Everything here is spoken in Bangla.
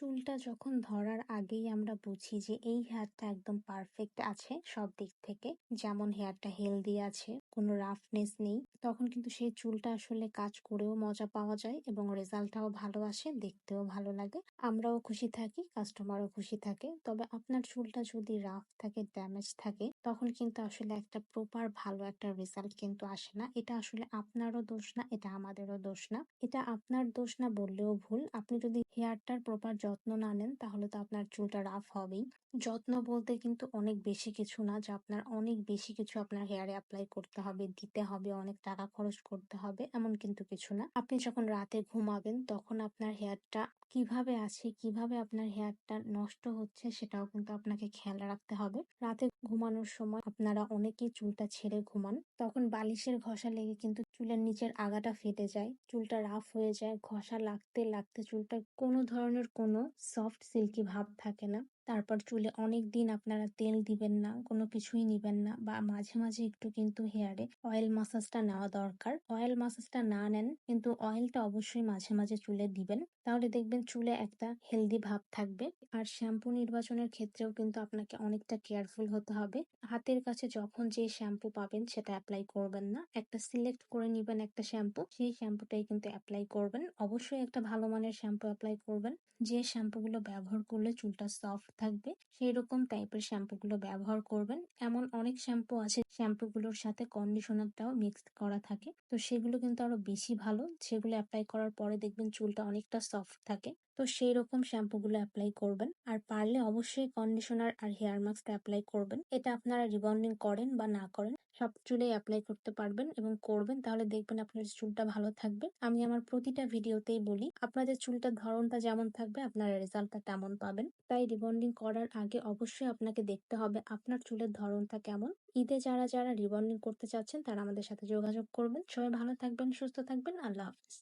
চুলটা যখন ধরার আগেই আমরা বুঝি যে এই হেয়ারটা একদম পারফেক্ট আছে সব দিক থেকে। যেমন হেয়ারটা হেলদি আছে, কোনো রাফনেস নেই, তখন কিন্তু সেই চুলটা আসলে কাজ করেও মজা পাওয়া যায় এবং রেজাল্টটাও ভালো আসে, দেখতেও ভালো লাগে। আমরাও খুশি থাকি কাস্টমারও খুশি থাকে। তবে আপনার চুলটা যদি রাফ থাকে ড্যামেজ থাকে, তখন কিন্তু আসলে একটা প্রপার ভালো একটা রেজাল্ট কিন্তু আসে না। এটা আসলে আপনারও দোষ না, এটা আমাদেরও দোষ না। এটা আপনার দোষ না বললেও ভুল। আপনি যদি হেয়ারটার প্রপার যত্ন না নেন, তাহলে তো আপনার চুলটা রাফ হবেই। যত্ন বলতে কিন্তু অনেক বেশি কিছু না, যে আপনার অনেক বেশি কিছু আপনার হেয়ারে অ্যাপ্লাই করতে হবে, দিতে হবে, অনেক টাকা খরচ করতে হবে, এমন কিন্তু কিছু না। আপনি যখন রাতে ঘুমাবেন, তখন আপনার হেয়ারটা কীভাবে আছে, কীভাবে আপনার হেয়ারটা নষ্ট হচ্ছে সেটাও কিন্তু আপনাকে খেয়াল রাখতে হবে। রাতে ঘুমানোর সময় আপনারা অনেকেই চুলটা ছেড়ে ঘুমান। তখন বালিশের ঘষা লেগে কিন্তু চুলের নিচের আগাটা ফেটে যায়। চুলটা রাফ হয়ে যায়। ঘষা লাগতে লাগতে চুলটা কোনো ধরনের কোনো সফট সিল্কি ভাব থাকে না। তারপর চুলে অনেক দিন আপনারা তেল দিবেন না, কোনো কিছুই নিবেন না বা মাঝে মাঝে একটু কিন্তু হেয়ারে অয়েল মাসাজটা নেওয়া দরকার। অয়েল মাসাজটা না নেন কিন্তু অয়েলটা অবশ্যই মাঝে মাঝে চুলে দিবেন। তাহলে দেখবেন চুলে একটা হেলদি ভাব থাকবে। আর শ্যাম্পু নির্বাচনের ক্ষেত্রেও কিন্তু আপনাকে অনেকটা কেয়ারফুল হতে হবে। হাতের কাছে যখন যে শ্যাম্পু পাবেন সেটা অ্যাপ্লাই করবেন না। একটা সিলেক্ট করে নিবেন একটা শ্যাম্পু সেই শ্যাম্পুটাই কিন্তু অ্যাপ্লাই করবেন। অবশ্যই একটা ভালো মানের শ্যাম্পু অ্যাপ্লাই করবেন। যে শ্যাম্পুগুলো ব্যবহার করলে চুলটা সফট থাকবে। সেই রকম টাইপের শ্যাম্পুগুলো ব্যবহার করবেন। এমন অনেক শ্যাম্পু আছে শ্যাম্পুগুলোর সাথে কন্ডিশনারটাও মিক্সড করা থাকে। তো সেগুলো কিন্তু আরও বেশি ভালো। সেগুলো অ্যাপ্লাই করার পরে দেখবেন চুলটা অনেকটা সফট থাকে। তো সেই রকম শ্যাম্পুগুলো অ্যাপ্লাই করবেন। আর পারলে অবশ্যই কন্ডিশনার আর হেয়ার মাস্কটা অ্যাপ্লাই করবেন। এটা আপনারা রিবন্ডিং করেন বা না করেন, সব চুলে অ্যাপ্লাই করতে পারবেন এবং করবেন। তাহলে দেখবেন আপনার চুলটা ভালো থাকবে। আমি আমার প্রতিটা ভিডিওতেই বলি, আপনাদের চুলটার ধরনটা যেমন থাকবে, আপনার রেজাল্টটা তেমন পাবেন। তাই রিবন্ডিং করার আগে অবশ্যই আপনাকে দেখতে হবে আপনার চুলের ধরনটা কেমন। ঈদে যারা যারা রিবন্ডিং করতে চাচ্ছেন তারা আমাদের সাথে যোগাযোগ করবেন। সবাই ভালো থাকবেন, সুস্থ থাকবেন। আল্লাহ হাফিজ।